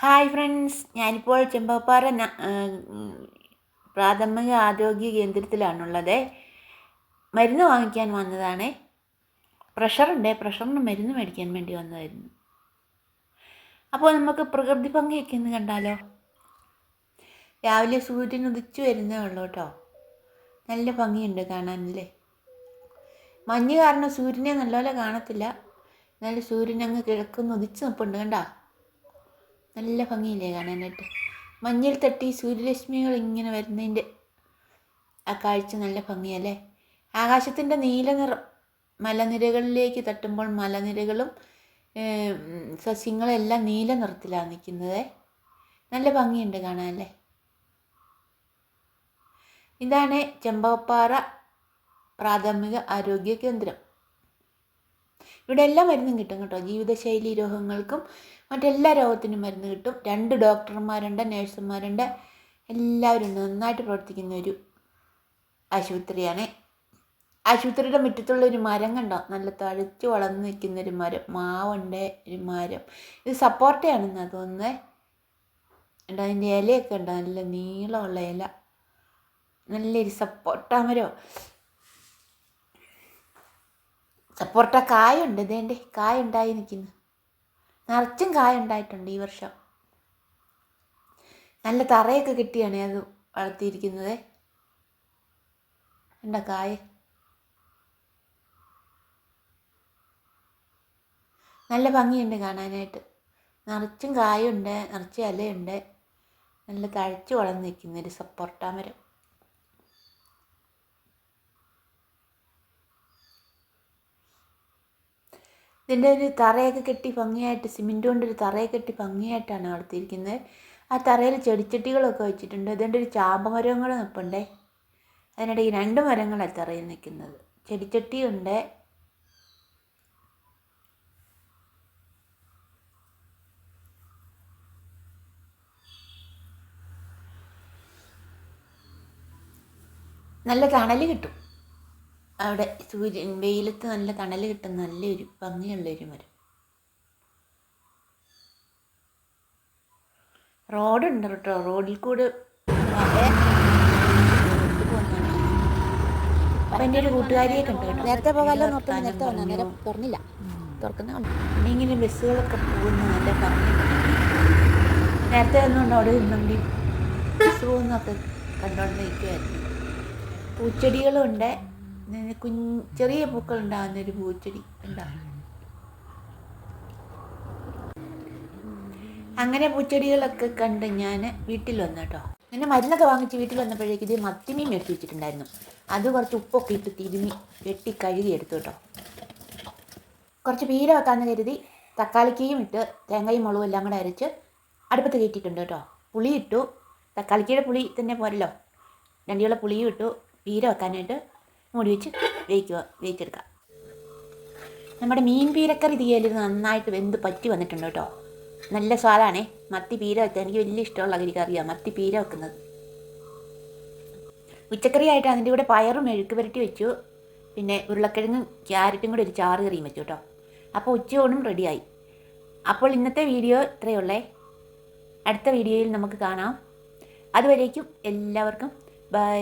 Hi friends ഞാനിപ്പോൾ ചെമ്പപ്പാറ പ്രാഥമിക ആരോഗ്യ കേന്ദ്രത്തിലാണുള്ളത്. മരുന്ന് വാങ്ങിക്കാൻ വന്നതാണ്. പ്രഷറുണ്ട് പ്രഷറിന് മരുന്ന് മേടിക്കാൻ വേണ്ടി വന്നതായിരുന്നു. അപ്പോൾ നമുക്ക് പ്രകൃതി ഭംഗിയൊക്കെ ഒന്ന് കണ്ടാലോ? രാവിലെ സൂര്യൻ ഉദിച്ചു വരുന്നേ ഉള്ളൂ കേട്ടോ. നല്ല ഭംഗിയുണ്ട് കാണാനല്ലേ മഞ്ഞ് കാരണം സൂര്യനെ നല്ലപോലെ കാണത്തില്ല. എന്നാലും സൂര്യൻ അങ്ങ് കിഴക്കുന്ന് ഉദിച്ച് നിൽപ്പുണ്ട് കണ്ടോ? നല്ല ഭംഗിയില്ലേ കാണാനായിട്ട്. മഞ്ഞിൽ തട്ടി സൂര്യരശ്മികൾ ഇങ്ങനെ വരുന്നതിന്റെ ആ കാഴ്ച നല്ല ഭംഗിയല്ലേ? ആകാശത്തിന്റെ നീല നിറം മലനിരകളിലേക്ക് തട്ടുമ്പോൾ മലനിരകളും സസ്യങ്ങളെല്ലാം നീല നിറത്തിലാണ് നിൽക്കുന്നത്. നല്ല ഭംഗിയുണ്ട് കാണാനല്ലേ? ഇതാണ് ചെമ്പകപ്പാറ പ്രാഥമിക ആരോഗ്യ കേന്ദ്രം. ഇവിടെ എല്ലാ മരുന്നും കിട്ടും കേട്ടോ. ജീവിതശൈലി രോഗങ്ങൾക്കും മറ്റെല്ലാ രോഗത്തിനും മരുന്ന് കിട്ടും. രണ്ട് ഡോക്ടർമാരുണ്ട് നേഴ്സുമാരുണ്ട്. എല്ലാവരും നന്നായിട്ട് പ്രവർത്തിക്കുന്ന ഒരു ആശുപത്രിയാണ്. ആശുപത്രിയുടെ മുറ്റത്തുള്ള ഒരു മരം കണ്ടോ? നല്ല തഴച്ച് വളർന്നു നിൽക്കുന്ന ഒരു മരം. മാവുണ്ട് ഒരു മരം. ഇത് സപ്പോർട്ടയാണെന്ന് തോന്നുന്നത് ഉണ്ടോ അതിന്റെ ഇലയൊക്കെ ഉണ്ടോ നല്ല നീളമുള്ള ഇല. നല്ലൊരു സപ്പോർട്ട മരം. സപ്പോർട്ട. കായുണ്ട് ഇതേന്റെ കായുണ്ടായി നിൽക്കുന്നു നിറച്ചും കായ ഉണ്ടായിട്ടുണ്ട് ഈ വർഷം. നല്ല തറയൊക്കെ കിട്ടിയാണ് അത് വളർത്തിയിരിക്കുന്നത്. എന്താ കായ? നല്ല ഭംഗിയുണ്ട് കാണാനായിട്ട്. നിറച്ചും കായുണ്ട് നിറച്ച് ഇലയുണ്ട്. നല്ല തഴച്ച് വളർന്ന് നിൽക്കുന്ന ഒരു സപ്പോർട്ടാ മരം. ഇതിന്റെ ഒരു തറയൊക്കെ കെട്ടി ഭംഗിയായിട്ട് സിമെന്റ് കൊണ്ടൊരു തറയൊക്കെ കെട്ടി ഭംഗിയായിട്ടാണ് വളർത്തിയിരിക്കുന്നത് ആ തറയിൽ ചെടിച്ചട്ടികളൊക്കെ വെച്ചിട്ടുണ്ട്. ഇതിന്റെ ഒരു ചാമ്പമരവും കൂടെ നിൽപ്പുണ്ടേ അതിനിടയ്ക്ക് രണ്ട് മരങ്ങളാണ് തറയിൽ നിൽക്കുന്നത്. ചെടിച്ചട്ടിയുണ്ട്. നല്ല തണൽ കിട്ടും. അവിടെ സൂര്യൻ വെയിലത്ത് നല്ല തണൽ കിട്ടുന്ന നല്ലൊരു ഭംഗിയുള്ളൊരു മരം. റോഡുണ്ട് കേട്ടോ. റോഡിൽ കൂടെ അപ്പം എന്റെ ഒരു കൂട്ടുകാരിയെ കണ്ടു കേട്ടോ. നേരത്തെ പോകാമല്ലോ നോക്കാം നേരത്തെ വന്നു. നേരെ അന്നേരം തുറന്നില്ല. തുറക്കുന്ന പിന്നെ ഇങ്ങനെ ബസ്സുകളൊക്കെ പോകുന്നു നല്ല ഭംഗി. നേരത്തെ ഒന്നുകൊണ്ട് അവിടെ നിന്നുകൊണ്ട് ബസ് പോകുന്നൊക്കെ കണ്ടുകൊണ്ട് നിൽക്കുമായിരുന്നു പൂച്ചെടികളുണ്ട്. കുഞ്ഞ് ചെറിയ പൂക്കൾ ഉണ്ടാകുന്ന ഒരു പൂച്ചെടി ഉണ്ടാകും അങ്ങനെ പൂച്ചെടികളൊക്കെ കണ്ട് ഞാൻ വീട്ടിൽ വന്നു കേട്ടോ. പിന്നെ മരുന്നൊക്കെ വാങ്ങിച്ച് വീട്ടിൽ വന്നപ്പോഴേക്ക് ഇത് മത്തിമീൻ മേടിച്ച് വെച്ചിട്ടുണ്ടായിരുന്നു. അത് കുറച്ച് ഉപ്പൊക്കെ ഇട്ട് തിരുമി വെട്ടി കഴുകി എടുത്തു കേട്ടോ. കുറച്ച് പീര വെക്കാമെന്ന് കരുതി തക്കാളിക്കയും ഇട്ട് തേങ്ങയും മുളകും എല്ലാം കൂടെ അരച്ച് അടുപ്പത്ത് കയറ്റിയിട്ടുണ്ട് കേട്ടോ. പുളി ഇട്ടു തക്കാളിക്കയുടെ പുളി തന്നെ പോരല്ലോ. രണ്ടിയുള്ള പുളിയും ഇട്ടു പീര വെക്കാനായിട്ട് മൂടി വെച്ച് വേവിക്കുക വേവിച്ചെടുക്കുക. നമ്മുടെ മീൻ പീരക്കറി തീയലിൽ നന്നായിട്ട് വെന്ത് പറ്റി വന്നിട്ടുണ്ട് കേട്ടോ. നല്ല സ്വാദാണേ. മത്തി പീര വെച്ചാൽ എനിക്ക് വലിയ ഇഷ്ടമുള്ള ഒരു മത്തി പീര വെക്കുന്നത്. ഉച്ചക്കറിയായിട്ട് അതിന്റെ കൂടെ പയറും മെഴുക്ക് പുരട്ടി വെച്ചു. പിന്നെ ഉരുളക്കിഴങ്ങും ക്യാരറ്റും കൂടെ ഒരു ചാറ് കറിയും വെച്ചു കേട്ടോ. അപ്പോൾ ഉച്ചയോടും റെഡിയായി. അപ്പോൾ ഇന്നത്തെ വീഡിയോ ഇത്രയേ ഉള്ളേ അടുത്ത വീഡിയോയിൽ നമുക്ക് കാണാം. അതുവരേക്കും എല്ലാവർക്കും ബൈ.